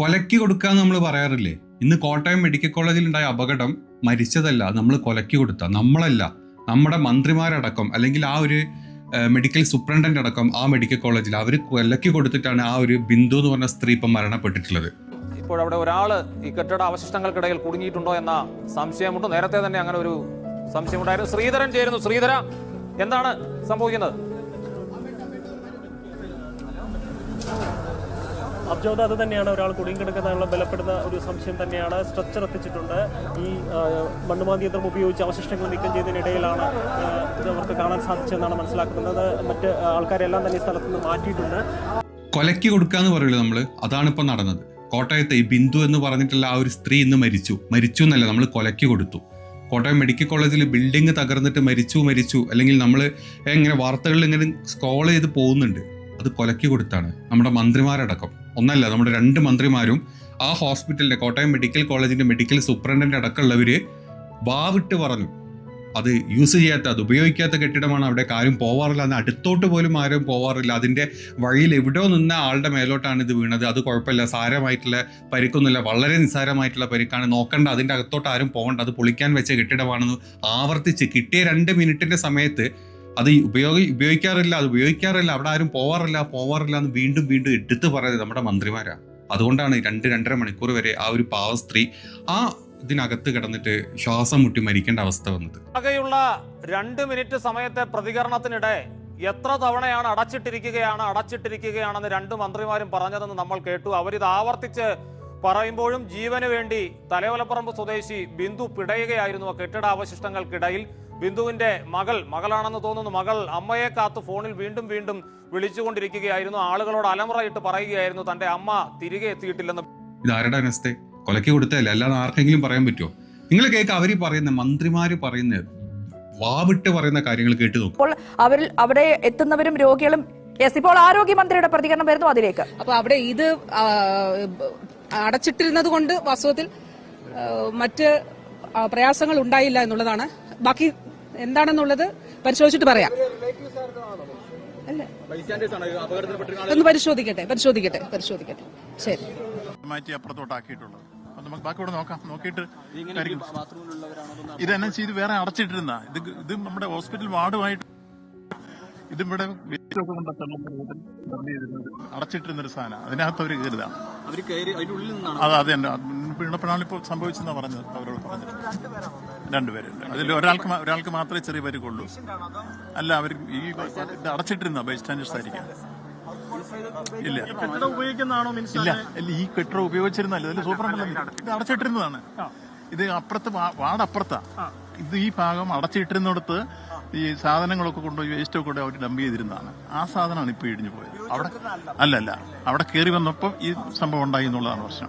കൊലക്കി കൊടുക്കുക നമ്മൾ പറയാറില്ലേ? ഇന്ന് കോട്ടയം മെഡിക്കൽ കോളേജിൽ ഉണ്ടായ അപകടം മരിച്ചതല്ല നമ്മൾ കൊലക്കി കൊടുത്ത. നമ്മളല്ല നമ്മുടെ മന്ത്രിമാരടക്കം അല്ലെങ്കിൽ ആ ഒരു മെഡിക്കൽ സൂപ്രണ്ടന്റ് അടക്കം ആ മെഡിക്കൽ കോളേജിൽ അവർ കൊലക്കി കൊടുത്തിട്ടാണ് ആ ഒരു ബിന്ദു എന്ന് പറഞ്ഞ സ്ത്രീ ഇപ്പം മരണപ്പെട്ടിട്ടുള്ളത്. ഇപ്പോൾ അവിടെ ഒരാൾ ഈ കെട്ടിട അവശിഷ്ടങ്ങൾക്കിടയിൽ കുടുങ്ങിയിട്ടുണ്ടോ എന്ന സംശയമുണ്ട്. നേരത്തെ തന്നെ അങ്ങനെ ഒരു സംശയമുണ്ടായിരുന്നു. ശ്രീധരൻ ചേരുന്നു. ശ്രീധര എന്താണ് സംഭവിക്കുന്നത്? അബ്ജോദ് അത് തന്നെയാണ് ഒരാൾ കുടുങ്ങിക്കിടക്കുന്നതിനുള്ള ബലപ്പെടുന്ന ഒരു സംശയം തന്നെയാണ്. സ്ട്രക്ചർ എത്തിച്ചിട്ടുണ്ട്. ഈ മണ്ണുമാന്തിയന്ത്രം മണ്ണുമാന്തി യന്ത്രം ഉപയോഗിച്ച് അവശിഷ്ടങ്ങൾ നീക്കം ചെയ്തതിനിടയിലാണ് ഇത് അവർക്ക് കാണാൻ സാധിച്ചതെന്നാണ് മനസ്സിലാക്കുന്നത്. മറ്റ് ആൾക്കാരെല്ലാം തന്നെ ഈ സ്ഥലത്ത് നിന്ന് മാറ്റിയിട്ടുണ്ട്. കൊലക്കി കൊടുക്കാന്ന് പറയുള്ളൂ നമ്മൾ അതാണ് ഇപ്പം നടന്നത്. കോട്ടയത്തെ ഈ ബിന്ദു എന്ന് പറഞ്ഞിട്ടുള്ള ആ ഒരു സ്ത്രീ ഇന്ന് മരിച്ചു. മരിച്ചു എന്നല്ല നമ്മൾ കൊലക്കി കൊടുത്തു. കോട്ടയം മെഡിക്കൽ കോളേജിൽ ബിൽഡിംഗ് തകർന്നിട്ട് മരിച്ചു മരിച്ചു. അല്ലെങ്കിൽ നമ്മൾ ഇങ്ങനെ വാർത്തകളിൽ ഇങ്ങനെ സ്കോൾ ചെയ്ത് പോകുന്നുണ്ട്. അത് കൊലക്കി കൊടുത്താണ്. നമ്മുടെ മന്ത്രിമാരടക്കം. ഒന്നല്ല നമ്മുടെ രണ്ട് മന്ത്രിമാരും ആ ഹോസ്പിറ്റലിന്റെ കോട്ടയം മെഡിക്കൽ കോളേജിന്റെ മെഡിക്കൽ സൂപ്രണ്ടന്റ് അടക്കമുള്ളവര് വാവിട്ട് പറഞ്ഞു. അത് യൂസ് ചെയ്യാത്ത അത് ഉപയോഗിക്കാത്ത കെട്ടിടമാണ് അവിടെ കാര്യം പോവാറില്ല. അതിന് അടുത്തോട്ട് പോലും ആരും പോവാറില്ല. അതിന്റെ വഴിയിൽ എവിടെയോ നിന്ന ആളുടെ മേലോട്ടാണ് ഇത് വീണത്. അത് കുഴപ്പമില്ല. സാരമായിട്ടുള്ള പരിക്കൊന്നുമില്ല. വളരെ നിസ്സാരമായിട്ടുള്ള പരിക്കാണ്. നോക്കണ്ട അതിന്റെ അകത്തോട്ട് ആരും പോകണ്ട. അത് പൊളിക്കാൻ വെച്ച കെട്ടിടമാണെന്ന് ആവർത്തിച്ച് കിട്ടിയ രണ്ട് മിനിറ്റിന്റെ സമയത്ത് അത് ഉപയോഗി ഉപയോഗിക്കാറില്ല അത് ഉപയോഗിക്കാറില്ല അവിടെ ആരും പോവാറില്ല പോവാറില്ല എന്ന് വീണ്ടും വീണ്ടും എടുത്തു പറയുന്നത് നമ്മുടെ മന്ത്രിമാരാണ് അതുകൊണ്ടാണ് രണ്ട് രണ്ടര മണിക്കൂർ വരെ ആ ഒരു പാവ സ്ത്രീ ആ ഇതിനകത്ത് കിടന്നിട്ട് ശ്വാസം മുട്ടി മരിക്കേണ്ട അവസ്ഥ വന്നത്. ആകെയുള്ള രണ്ട് മിനിറ്റ് സമയത്തെ പ്രതികരണത്തിനിടെ എത്ര തവണയാണ് അടച്ചിട്ടിരിക്കുകയാണ് അടച്ചിട്ടിരിക്കുകയാണെന്ന് രണ്ട് മന്ത്രിമാരും പറഞ്ഞതെന്ന് നമ്മൾ കേട്ടു. അവരിത് ആവർത്തിച്ച് പറയുമ്പോഴും ജീവന് വേണ്ടി തലയോലപ്പറമ്പ് സ്വദേശി ബിന്ദു പിടയുകയായിരുന്നു കെട്ടിടാവശിഷ്ടങ്ങൾക്കിടയിൽ. ബിന്ദുവിന്റെ മകൾ മകളാണെന്ന് തോന്നുന്നു. മകൾ അമ്മയെ കാത്ത് ഫോണിൽ വീണ്ടും വീണ്ടും വിളിച്ചുകൊണ്ടിരിക്കുകയായിരുന്നു. ആളുകളോട് അലമുറയിട്ട് പറയുകയായിരുന്നു. തന്റെ അമ്മ തിരികെ എത്തിയിട്ടില്ലെന്ന്. ഇത് ആരുടെ അനസ്ഥ കൊലക്കി കൊടുത്തതല്ലേ? അല്ലാതെ ആർക്കെങ്കിലും പറയാൻ പറ്റുമോ നിങ്ങൾ കേൾക്കുക അവർ പറയുന്ന മന്ത്രിമാര് പറയുന്ന വാവിട്ട് പറയുന്ന കാര്യങ്ങൾ കേട്ട് നോക്കും. അപ്പോൾ അവരിൽ അവിടെ എത്തുന്നവരും രോഗികളും യെസ് ഇപ്പോൾ ആരോഗ്യമന്ത്രിയുടെ പ്രതികരണം വരുന്നു അതിലേക്ക്. അപ്പൊ അവിടെ ഇത് അടച്ചിട്ടിരുന്നത് കൊണ്ട് വാസ്തവത്തിൽ മറ്റ് പ്രയാസങ്ങൾ ഉണ്ടായില്ല എന്നുള്ളതാണ്. ബാക്കി എന്താണെന്നുള്ളത് പരിശോധിച്ചിട്ട് പറയാം. അല്ല. ഒന്ന് പരിശോധിക്കട്ടെ പരിശോധിക്കട്ടെ പരിശോധിക്കട്ടെ. ശരി. മാറ്റി അപ്പുറത്തോട്ടാക്കിയിട്ടുള്ളത് അപ്പൊ നമുക്ക് ബാക്കി ഇവിടെ നോക്കാം. നോക്കിയിട്ട് ഇത് ഇതെന്നാ ചെയ്ത് വേറെ അടച്ചിട്ടിരുന്ന. ഇത് ഇത് നമ്മുടെ ഹോസ്പിറ്റൽ വാർഡുമായിട്ട് ഇതിവിടെ ഇവിടെ അടച്ചിട്ടിരുന്ന ഒരു സാധനം. അതിനകത്ത് അവർ കരുതാണ് അതെ അതെ അതിന്റെ ഉള്ളിൽ നിന്നാണ്? അത് അത് തന്നെ. വീണപ്പോഴാണ് ഇപ്പോൾ സംഭവിച്ചെന്നാ പറഞ്ഞത്. അവരോട് പറഞ്ഞത്. രണ്ടുപേരുണ്ട്. അതിൽ ഒരാൾക്ക് ഒരാൾക്ക് മാത്രമേ ചെറിയ പരിക്കുള്ളൂ അല്ല അവർ ഈ അടച്ചിട്ടിരുന്ന? ബൈ സ്റ്റാൻഡേഴ്സ് ആയിരിക്കാം. ഇല്ല. ഇല്ല. ഇല്ല ഈ കെട്ടിടം ഉപയോഗിച്ചിരുന്നല്ല ഇതിൽ സൂപ്പറല്ല ഇത് അടച്ചിട്ടിരുന്നതാണ്. ഇത് അപ്പുറത്ത് വാട് വാർഡ് അപ്പുറത്താ ഇത് ഈ ഭാഗം അടച്ചിട്ടിരുന്നിടത്ത് ഈ സാധനങ്ങളൊക്കെ കൊണ്ടുപോയി വേസ്റ്റൊക്കെ കൊണ്ട് അവർ ഡംപ് ചെയ്തിരുന്നതാണ്. ആ സാധനമാണ് ഇപ്പൊ ഇടിഞ്ഞു പോയത്. അവിടെ അല്ല അല്ല അവിടെ കയറി വന്നപ്പോൾ ഈ സംഭവം ഉണ്ടായി എന്നുള്ളതാണ് പ്രശ്നം.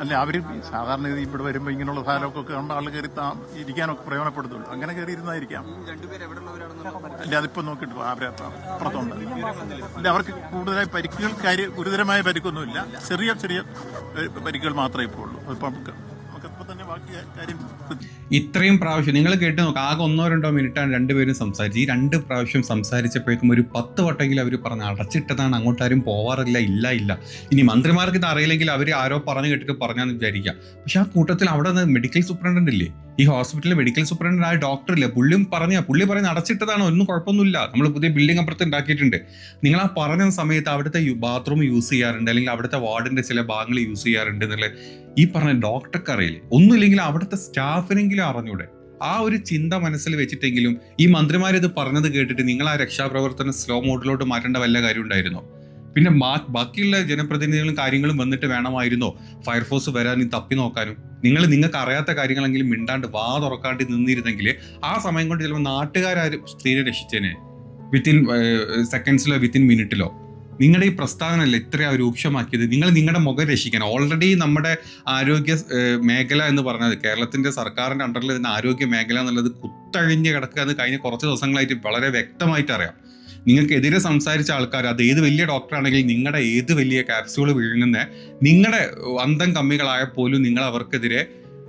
അല്ല അവർ സാധാരണ ഇത് ഇവിടെ വരുമ്പോൾ ഇങ്ങനെയുള്ള സാധനമൊക്കെ കണ്ട ആൾ കയറി താ- ഇരിക്കാനൊക്കെ പ്രയോജനപ്പെടുത്തുള്ളൂ. അങ്ങനെ കയറി ഇരുന്നായിരിക്കാം അല്ല അതിപ്പോ നോക്കിട്ട്. അവരെ അപ്പുറത്തുണ്ട്. അല്ല അവർക്ക് കൂടുതലായി പരിക്കുകൾ കാര്യ ഗുരുതരമായ പരിക്കൊന്നുമില്ല. ചെറിയ ചെറിയ പരിക്കുകൾ മാത്രമേ ഇപ്പോൾ ഉള്ളൂ. അതിപ്പോ നമുക്ക് നമുക്കിപ്പോ തന്നെ ഇത്രയും പ്രാവശ്യം നിങ്ങൾ കേട്ട് നോക്കുക ആകെ ഒന്നോ രണ്ടോ മിനിറ്റാണ് രണ്ടുപേരും സംസാരിച്ച് ഈ രണ്ട് പ്രാവശ്യം സംസാരിച്ചപ്പോഴേക്കും ഒരു പത്ത് വട്ടെങ്കിലും അവർ പറഞ്ഞ് അടച്ചിട്ടതാണ് അങ്ങോട്ടാരും പോവാറില്ല ഇല്ല ഇല്ല. ഇനി മന്ത്രിമാർക്ക് ഇത് അറിയില്ലെങ്കിൽ അവർ ആരോ പറഞ്ഞു കേട്ടിട്ട് പറഞ്ഞാന്ന് വിചാരിക്കാം. പക്ഷെ ആ കൂട്ടത്തിൽ അവിടെ മെഡിക്കൽ സൂപ്രണ്ടന്റ് ഇല്ലേ? ഈ ഹോസ്പിറ്റലിൽ മെഡിക്കൽ സൂപ്രണ്ടന്റ് ആയ ഡോക്ടർ ഇല്ലേ? പുള്ളിയും പറഞ്ഞ പുള്ളി പറഞ്ഞ് അടച്ചിട്ടതാണ് ഒന്നും കുഴപ്പമൊന്നുമില്ല. നമ്മൾ പുതിയ ബിൽഡിംഗ് അപ്പുറത്ത് ഉണ്ടാക്കിയിട്ടുണ്ട്. നിങ്ങൾ ആ പറഞ്ഞ സമയത്ത് അവിടുത്തെ ബാത്റൂം യൂസ് ചെയ്യാറുണ്ട് അല്ലെങ്കിൽ അവിടുത്തെ വാർഡിന്റെ ചില ഭാഗങ്ങൾ യൂസ് ചെയ്യാറുണ്ട് എന്നുള്ള ഈ പറഞ്ഞ ഡോക്ടർക്ക് അറിയില്ലേ? ഒന്നുമില്ലെങ്കിൽ അവിടുത്തെ സ്റ്റാഫിനെങ്കിലും അറിഞ്ഞൂടെ? ആ ഒരു ചിന്ത മനസ്സിൽ വെച്ചിട്ടെങ്കിലും ഈ മന്ത്രിമാർ ഇത് പറഞ്ഞത് കേട്ടിട്ട് നിങ്ങൾ ആ രക്ഷാപ്രവർത്തനം സ്ലോ മോഡിലോട്ട് മാറ്റേണ്ട വല്ല കാര്യം ഉണ്ടായിരുന്നോ? പിന്നെ ബാക്കിയുള്ള ജനപ്രതിനിധികളും കാര്യങ്ങളും വന്നിട്ട് വേണമായിരുന്നോ? ഫയർഫോഴ്സ് വരാൻ തപ്പി നോക്കാനും? നിങ്ങൾ നിങ്ങൾക്ക് അറിയാത്ത കാര്യങ്ങളെങ്കിലും മിണ്ടാണ്ട് വാ തുറക്കാണ്ട് നിന്നിരുന്നെങ്കിൽ ആ സമയം കൊണ്ട് ചിലപ്പോൾ നാട്ടുകാരും സ്ത്രീയെ രക്ഷിച്ചേനെ? വിത്തിൻ സെക്കൻഡ്സിലോ വിത്തിൻ മിനിറ്റിലോ നിങ്ങളുടെ ഈ പ്രസ്താവന പ്രസ്താവനയല്ല ഇത്ര രൂക്ഷമാക്കിയത്. നിങ്ങൾ നിങ്ങളുടെ മുഖം രക്ഷിക്കണം. ഓൾറെഡി നമ്മുടെ ആരോഗ്യ മേഖല എന്ന് പറഞ്ഞത് കേരളത്തിന്റെ സർക്കാരിന്റെ അണ്ടറിൽ വരുന്ന ആരോഗ്യ മേഖല എന്നുള്ളത് കുത്തഴിഞ്ഞ് കിടക്കുക എന്ന് കഴിഞ്ഞ കുറച്ച് ദിവസങ്ങളായിട്ട് വളരെ വ്യക്തമായിട്ട് അറിയാം. നിങ്ങൾക്കെതിരെ സംസാരിച്ച ആൾക്കാർ അത് ഏത് വലിയ ഡോക്ടറാണെങ്കിൽ നിങ്ങളുടെ ഏത് വലിയ കാപ്സ്യൂൾ വിഴുങ്ങുന്ന നിങ്ങളുടെ അന്തം കമ്മികളായ പോലും നിങ്ങൾ അവർക്കെതിരെ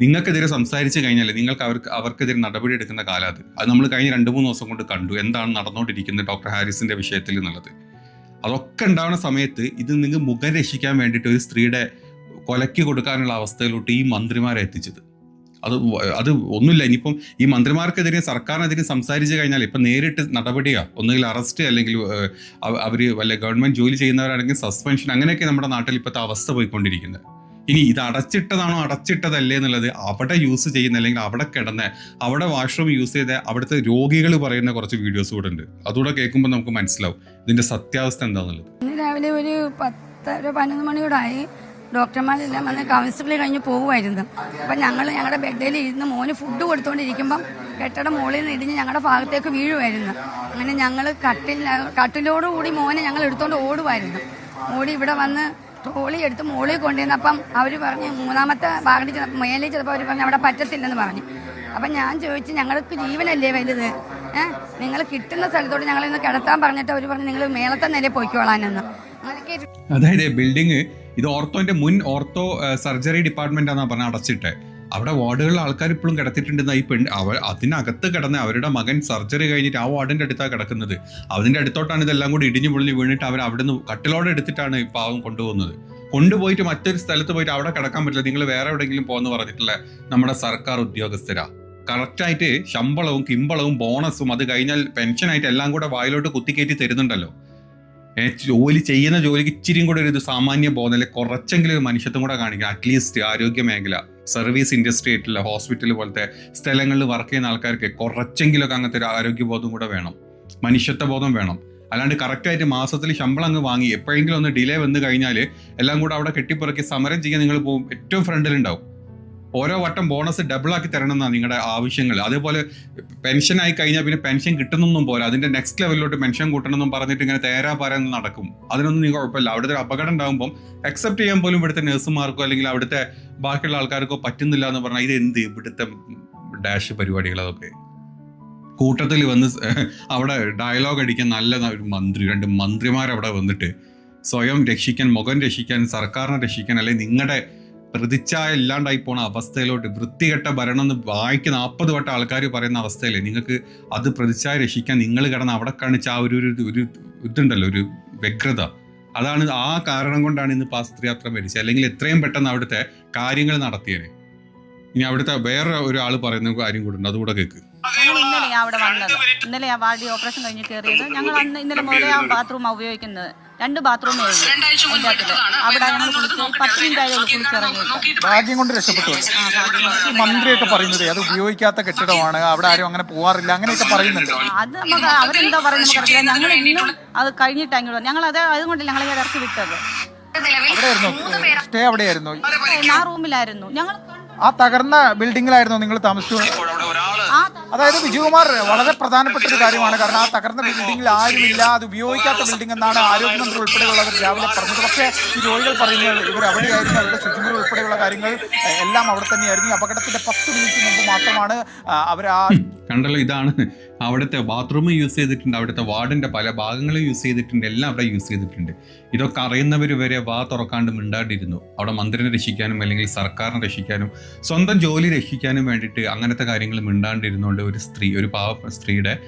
നിങ്ങൾക്കെതിരെ സംസാരിച്ചു കഴിഞ്ഞാൽ നിങ്ങൾക്ക് അവർക്ക് അവർക്കെതിരെ നടപടി എടുക്കുന്ന കാലം അത്. അത് നമ്മൾ കഴിഞ്ഞ രണ്ട് മൂന്ന് ദിവസം കൊണ്ട് കണ്ടു. എന്താണ് നടന്നുകൊണ്ടിരിക്കുന്നത് ഡോക്ടർ ഹാരിസിന്റെ വിഷയത്തിൽ എന്നുള്ളത്. അതൊക്കെ ഉണ്ടാവുന്ന സമയത്ത് ഇത് നിങ്ങൾ മുഖം രക്ഷിക്കാൻ വേണ്ടിയിട്ട് ഒരു സ്ത്രീയുടെ കൊലയ്ക്ക് കൊടുക്കാനുള്ള അവസ്ഥയിലോട്ട് ഈ മന്ത്രിമാരെ എത്തിച്ചത്. അത് അത് ഒന്നുമില്ല. ഇനിയിപ്പം ഈ മന്ത്രിമാർക്കെതിരെ സർക്കാരിനെതിരെ സംസാരിച്ചു കഴിഞ്ഞാൽ ഇപ്പം നേരിട്ട് നടപടിയാ. ഒന്നുകിൽ അറസ്റ്റ് അല്ലെങ്കിൽ അവർ വല്ല ഗവൺമെന്റ് ജോലി ചെയ്യുന്നവരാണെങ്കിൽ സസ്പെൻഷൻ അങ്ങനെയൊക്കെ നമ്മുടെ നാട്ടിൽ ഇപ്പോഴത്തെ അവസ്ഥ പോയിക്കൊണ്ടിരിക്കുന്നത്. ഇനി ഇത് അടച്ചിട്ടതാണോ അടച്ചിട്ടതല്ലേ എന്നുള്ളത് അവിടെ യൂസ് ചെയ്യുന്ന അല്ലെങ്കിൽ അവിടെ കിടന്ന അവിടെ വാഷ്റൂം യൂസ് ചെയ്ത അവിടുത്തെ രോഗികൾ പറയുന്ന കുറച്ച് വീഡിയോസ് കൂടെ ഉണ്ട്. അതുകൂടെ കേൾക്കുമ്പോൾ നമുക്ക് മനസ്സിലാവും. ഇതിന്റെ സത്യാവസ്ഥ എന്താണെന്നുള്ളത് ഇന്ന് രാവിലെ ഒരു പത്തര പതിനൊന്ന് മണിയോടായി ഡോക്ടർമാരെല്ലാം വന്ന് കൗൺസിലിൽ കഴിഞ്ഞ് പോകുമായിരുന്നു. അപ്പം ഞങ്ങൾ ഞങ്ങളുടെ ബെഡിൽ ഇരുന്ന് മോന് ഫുഡ് കൊടുത്തുകൊണ്ടിരിക്കുമ്പം കെട്ടട മുകളിൽ നിന്ന് ഇടിഞ്ഞ് ഞങ്ങളുടെ ഭാഗത്തേക്ക് വീഴുമായിരുന്നു. അങ്ങനെ ഞങ്ങൾ കട്ടിൽ കട്ടിലോടുകൂടി മോനെ ഞങ്ങൾ എടുത്തുകൊണ്ട് ഓടുമായിരുന്നു. ഓടി ഇവിടെ വന്ന് ട്രോളി എടുത്ത് മുകളിൽ കൊണ്ടുവന്നപ്പം അവർ പറഞ്ഞ് മൂന്നാമത്തെ ഭാഗത്ത് മേലെ ചിലപ്പോൾ അവർ പറഞ്ഞു അവിടെ പറ്റത്തില്ലെന്ന് പറഞ്ഞു. അപ്പം ഞാൻ ചോദിച്ചു ഞങ്ങൾക്ക് ജീവനല്ലേ വലുത്? ഏഹ് നിങ്ങൾ കിട്ടുന്ന സ്ഥലത്തോട് ഞങ്ങൾ ഇന്ന് കിടത്താൻ പറഞ്ഞിട്ട് അവർ പറഞ്ഞു നിങ്ങൾ മേളത്തെ നില പോയിക്കോളാനെന്ന്. അതായത് ബിൽഡിങ് ഇത് ഓർത്തോന്റെ മുൻ ഓർത്തോ സർജറി ഡിപ്പാർട്ട്മെന്റ് ആണെന്നാ പറഞ്ഞ അടച്ചിട്ട്. അവിടെ വാർഡുകളിൽ ആൾക്കാർ ഇപ്പോഴും കിടത്തിയിട്ടുണ്ടെന്ന് ഈ പെൺ അവ അതിനകത്ത് കിടന്ന് അവരുടെ മകൻ സർജറി കഴിഞ്ഞിട്ട് ആ വാർഡിന്റെ അടുത്താണ് കിടക്കുന്നത്. അതിന്റെ അടുത്തോട്ടാണ് ഇതെല്ലാം കൂടി ഇടിഞ്ഞു പൊളിഞ്ഞ് വീണിട്ട് അവർ അവിടെ നിന്ന് കട്ടിലോടെ എടുത്തിട്ടാണ് പാവം കൊണ്ടുപോകുന്നത്. കൊണ്ടുപോയിട്ട് മറ്റൊരു സ്ഥലത്ത് പോയിട്ട് അവിടെ കിടക്കാൻ പറ്റില്ല. നിങ്ങൾ വേറെ എവിടെയെങ്കിലും പോകുന്ന പറഞ്ഞിട്ടുള്ള നമ്മുടെ സർക്കാർ ഉദ്യോഗസ്ഥരാ. കറക്റ്റായിട്ട് ശമ്പളവും കിമ്പളവും ബോണസും അത് കഴിഞ്ഞാൽ പെൻഷനായിട്ട് എല്ലാം കൂടെ വായിലോട്ട് കുത്തിക്കയറ്റി തരുന്നുണ്ടല്ലോ. ജോലി ചെയ്യുന്ന ജോലിക്ക് ഇച്ചിരിയും കൂടെ ഒരു സാമാന്യ ബോധം അല്ലെങ്കിൽ കുറച്ചെങ്കിലും ഒരു മനുഷ്യത്വം കൂടെ കാണിക്കുക. അറ്റ്ലീസ്റ്റ് ആരോഗ്യ മേഖല സർവീസ് ഇൻഡസ്ട്രി ആയിട്ടുള്ള ഹോസ്പിറ്റൽ പോലത്തെ സ്ഥലങ്ങളിൽ വർക്ക് ചെയ്യുന്ന ആൾക്കാർക്ക് കുറച്ചെങ്കിലൊക്കെ അങ്ങനത്തെ ഒരു ആരോഗ്യബോധം കൂടെ വേണം. മനുഷ്യത്വ ബോധം വേണം. അല്ലാണ്ട് കറക്റ്റായിട്ട് മാസത്തിൽ ശമ്പളം അങ്ങ് വാങ്ങി എപ്പോഴെങ്കിലും ഒന്ന് ഡിലേ വന്നു കഴിഞ്ഞാൽ എല്ലാം കൂടെ അവിടെ കെട്ടിപ്പുറക്കി സമരം ചെയ്യാൻ നിങ്ങൾ പോകും ഏറ്റവും ഫ്രണ്ടിലുണ്ടാവും ഓരോ വട്ടം ബോണസ് ഡബിൾ ആക്കി തരണം എന്നാണ് നിങ്ങളുടെ ആവശ്യങ്ങൾ. അതേപോലെ പെൻഷൻ ആയി കഴിഞ്ഞാൽ പിന്നെ പെൻഷൻ കിട്ടുന്നൊന്നും പോരാ. അതിന്റെ നെക്സ്റ്റ് ലെവലിലോട്ട് പെൻഷൻ കൂട്ടണമെന്നും പറഞ്ഞിട്ട് ഇങ്ങനെ തേരാ പാരാൻ നടക്കും. അതിനൊന്നും നിങ്ങൾ കുഴപ്പമില്ല. അവിടുത്തെ ഒരു അപകടം ഉണ്ടാകുമ്പോൾ അക്സെപ്റ്റ് ചെയ്യാൻ പോലും ഇവിടുത്തെ നഴ്സുമാർക്കോ അല്ലെങ്കിൽ അവിടുത്തെ ബാക്കിയുള്ള ആൾക്കാർക്കോ പറ്റുന്നില്ല എന്ന് പറഞ്ഞാൽ ഇത് എന്ത് ഇവിടുത്തെ ഡാഷ് പരിപാടികൾ അതൊക്കെ? കൂട്ടത്തിൽ വന്ന് അവിടെ ഡയലോഗ് അടിക്കാൻ നല്ല ഒരു മന്ത്രി രണ്ട് മന്ത്രിമാരവിടെ വന്നിട്ട് സ്വയം രക്ഷിക്കാൻ മുഖം രക്ഷിക്കാൻ സർക്കാരിനെ രക്ഷിക്കാൻ അല്ലെങ്കിൽ നിങ്ങളുടെ പ്രതിച്ഛായ ഇല്ലാണ്ടായി പോണ അവസ്ഥയിലോട്ട് വൃത്തികെട്ട ഭരണം എന്ന് വായിക്ക് നാൽപ്പത് വട്ടം ആൾക്കാർ പറയുന്ന അവസ്ഥയിൽ നിങ്ങൾക്ക് അത് പ്രതിച്ഛായ രക്ഷിക്കാൻ നിങ്ങൾ കിടന്ന് അവിടെ കാണിച്ച ആ ഒരു ഒരു ഇതുണ്ടല്ലോ ഒരു വ്യഗ്രത. അതാണ് ആ കാരണം കൊണ്ടാണ് ഇന്ന് പാസ്ത്രി യാത്ര മരിച്ചത്. അല്ലെങ്കിൽ എത്രയും പെട്ടെന്ന് അവിടുത്തെ കാര്യങ്ങൾ നടത്തിയത് ഇനി അവിടുത്തെ വേറെ ഒരാൾ പറയുന്ന കാര്യം കൂടെ ഉണ്ട്. അതുകൂടെ കേൾക്ക് ഞങ്ങൾ ഇന്നലെയാ അവിടെ വന്നത്. ഇന്നലെ ആ വാർഡി ഓപ്പറേഷൻ കഴിഞ്ഞ് കയറിയത്. ഞങ്ങൾ അന്ന് ഇന്നലെ മുതലേ ആ ബാത്റൂമാണ് ഉപയോഗിക്കുന്നത്. രണ്ട് ബാത്റൂമേ ഉള്ളൂ. അവിടെ ഞങ്ങൾ കുളിച്ച് പത്ത് മിനിറ്റ് ആയുള്ളൂ കുളിച്ചിറങ്ങിയിട്ട് ഭാഗ്യം കൊണ്ട് രക്ഷപ്പെട്ടു. ഈ മന്ത്രിയൊക്കെ പറയുന്നത് അത് ഉപയോഗിക്കാത്ത കെട്ടിടമാണ്. അവിടെ ആരും അങ്ങനെ പോവാറില്ല. അങ്ങനെയൊക്കെ പറയുന്നുണ്ട്. അത് നമുക്ക് അവരെന്താ പറയുന്നത് നമുക്കറിയില്ല ഞങ്ങൾ ഇന്നും അത് കഴിഞ്ഞിട്ട് അങ്ങോട്ട് ഞങ്ങൾ അത് അതുകൊണ്ട് ഞങ്ങൾ ഇറക്കി വിട്ടത്. സ്റ്റേ അവിടെയായിരുന്നു. ആ റൂമിലായിരുന്നു. ഞങ്ങൾ ആ തകർന്ന ബിൽഡിങ്ങിലായിരുന്നു നിങ്ങൾ താമസിച്ചു. അതായത് വിജയകുമാർ വളരെ പ്രധാനപ്പെട്ട ഒരു കാര്യമാണ്. കാരണം ആ തകർന്ന ബിൽഡിംഗിൽ ആരുമില്ല. അത് ഉപയോഗിക്കാത്ത ബിൽഡിംഗ് എന്നാണ് ആരോഗ്യമന്ത്രി ഉൾപ്പെടെയുള്ളവർ രാവിലെ പറഞ്ഞത്. പക്ഷേ ഈ രോഗികൾ പറയുന്നത് ഇവർ അവിടെയായിരുന്നു. അവരുടെ ശുചിമുറി ഉൾപ്പെടെയുള്ള കാര്യങ്ങൾ എല്ലാം അവിടെ തന്നെയായിരുന്നു. അപകടത്തിന്റെ പത്ത് മിനിറ്റ് മുമ്പ് മാത്രമാണ് അവർ ആ കണ്ടല്ലോ ഇതാണ് അവിടുത്തെ ബാത്റൂം യൂസ് ചെയ്തിട്ടുണ്ട്. അവിടുത്തെ വാർഡിന്റെ പല ഭാഗങ്ങളും യൂസ് ചെയ്തിട്ടുണ്ട്. എല്ലാം അവിടെ യൂസ് ചെയ്തിട്ടുണ്ട്. ഇതൊക്കെ അറിയുന്നവർ വരെ വാ തുറക്കാണ്ട് മിണ്ടാണ്ടിരുന്നു. അവിടെ മന്ത്രിനെ രക്ഷിക്കാനും അല്ലെങ്കിൽ സർക്കാരിനെ രക്ഷിക്കാനും സ്വന്തം ജോലി രക്ഷിക്കാനും വേണ്ടിയിട്ട് അങ്ങനത്തെ കാര്യങ്ങൾ മിണ്ടാണ്ടിരുന്നുകൊണ്ട് ഒരു സ്ത്രീ ഒരു പാവ സ്ത്രീയുടെ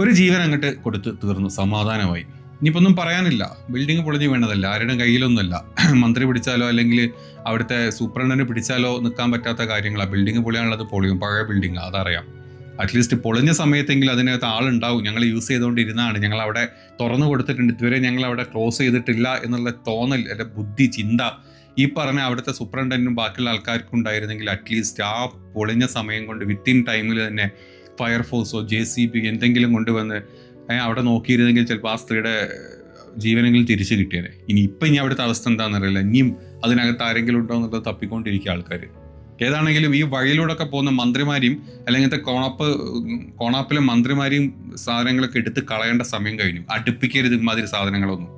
ഒരു ജീവൻ അങ്ങോട്ട് കൊടുത്ത് തീർന്നു. സമാധാനമായി. ഇനിയിപ്പോൾ ഒന്നും പറയാനില്ല. ബിൽഡിംഗ് പൊളിഞ്ഞു വേണ്ടതല്ല ആരുടെ കയ്യിലൊന്നുമല്ല. മന്ത്രി പിടിച്ചാലോ അല്ലെങ്കിൽ അവിടുത്തെ സൂപ്രണ്ടനെ പിടിച്ചാലോ നിൽക്കാൻ പറ്റാത്ത കാര്യങ്ങളാണ് ബിൽഡിംഗ് പൊളിയാനുള്ളത് പൊളിയും. പഴയ ബിൽഡിംഗ് അതറിയാം. അറ്റ്ലീസ്റ്റ് പൊളിഞ്ഞ സമയത്തെങ്കിലും അതിനകത്ത് ആളുണ്ടാവും. ഞങ്ങൾ യൂസ് ചെയ്തുകൊണ്ടിരുന്നതാണ് ഞങ്ങൾ അവിടെ തുറന്നു കൊടുത്തിട്ടുണ്ട്. ഇതുവരെ ഞങ്ങൾ അവിടെ ക്ലോസ് ചെയ്തിട്ടില്ല എന്നുള്ള തോന്നൽ അല്ലെ ബുദ്ധി ചിന്ത ഈ പറഞ്ഞ അവിടുത്തെ സൂപ്രണ്ടന്റും ബാക്കിയുള്ള ആൾക്കാർക്കും ഉണ്ടായിരുന്നെങ്കിൽ അറ്റ്ലീസ്റ്റ് ആ പൊളിഞ്ഞ സമയം കൊണ്ട് വിത്തിൻ ടൈമിൽ തന്നെ ഫയർഫോഴ്സോ ജെ സി ബി എന്തെങ്കിലും കൊണ്ടുവന്ന് അവിടെ നോക്കിയിരുന്നെങ്കിൽ ചിലപ്പോൾ ആ സ്ത്രീയുടെ ജീവനെങ്കിലും തിരിച്ചു കിട്ടിയേനെ. ഇനി ഇപ്പം ഇനി അവിടുത്തെ അവസ്ഥ എന്താണെന്നറിയില്ല. ഇനിയും അതിനകത്ത് ആരെങ്കിലും ഉണ്ടോ എന്നുള്ളത് തപ്പിക്കൊണ്ടിരിക്കുക ആൾക്കാർ ഏതാണെങ്കിലും ഈ വഴിയിലൂടെ ഒക്കെ പോകുന്ന മന്ത്രിമാരെയും അല്ലെങ്കിൽ കോണാപ്പ് കോണാപ്പിലെ മന്ത്രിമാരെയും സാധനങ്ങളൊക്കെ എടുത്ത് കളയേണ്ട സമയം കഴിഞ്ഞു. അടുപ്പിക്കരുത് ഇമാതിരി സാധനങ്ങളൊന്നും.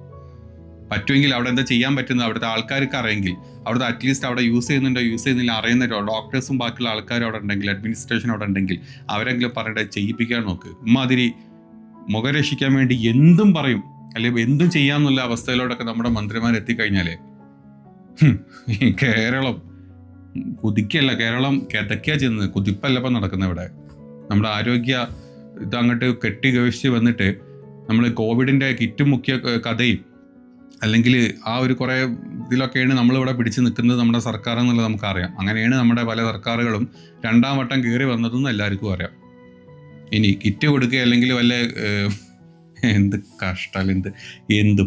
പറ്റുമെങ്കിൽ അവിടെ എന്താ ചെയ്യാൻ പറ്റുന്നത്? അവിടുത്തെ ആൾക്കാർക്ക് അറിയെങ്കിൽ. അവിടുത്തെ അറ്റ്ലീസ്റ്റ് അവിടെ യൂസ് ചെയ്യുന്നുണ്ടോ യൂസ് ചെയ്യുന്നില്ല അറിയുന്ന ഡോക്ടേഴ്സും ബാക്കിയുള്ള ആൾക്കാരും അവിടെ ഉണ്ടെങ്കിൽ അഡ്മിനിസ്ട്രേഷൻ അവിടെ ഉണ്ടെങ്കിൽ അവരെങ്കിലും പറഞ്ഞിട്ട് ചെയ്യിപ്പിക്കാൻ നോക്ക്. ഇമാതിരി മുഖം രക്ഷിക്കാൻ വേണ്ടി എന്തും പറയും. അല്ലെങ്കിൽ എന്തും ചെയ്യാന്നുള്ള അവസ്ഥയിലോടൊക്കെ നമ്മുടെ ഹും, കേരളം. കുതിക്കല്ല കേരളം കിടക്കുക ചെയ്യുന്നത്. കുതിപ്പല്ല ഇപ്പം നടക്കുന്നത് ഇവിടെ. നമ്മുടെ ആരോഗ്യ ഇത് അങ്ങോട്ട് കെട്ടി ഗവേഷിച്ച് വന്നിട്ട് നമ്മൾ കോവിഡിന്റെ കിറ്റ് മുഖ്യ കഥയും അല്ലെങ്കിൽ ആ ഒരു കുറേ ഇതിലൊക്കെയാണ് നമ്മളിവിടെ പിടിച്ചു നിൽക്കുന്നത് നമ്മുടെ സർക്കാർ എന്നുള്ളത് നമുക്കറിയാം. അങ്ങനെയാണ് നമ്മുടെ പല സർക്കാരുകളും രണ്ടാം വട്ടം കയറി വന്നതെന്ന് എല്ലാവർക്കും അറിയാം. ഇനി കിറ്റ് കൊടുക്കുക അല്ലെങ്കിൽ വല്ല എന്ത് കഷ്ടം എന്ത് എന്ത്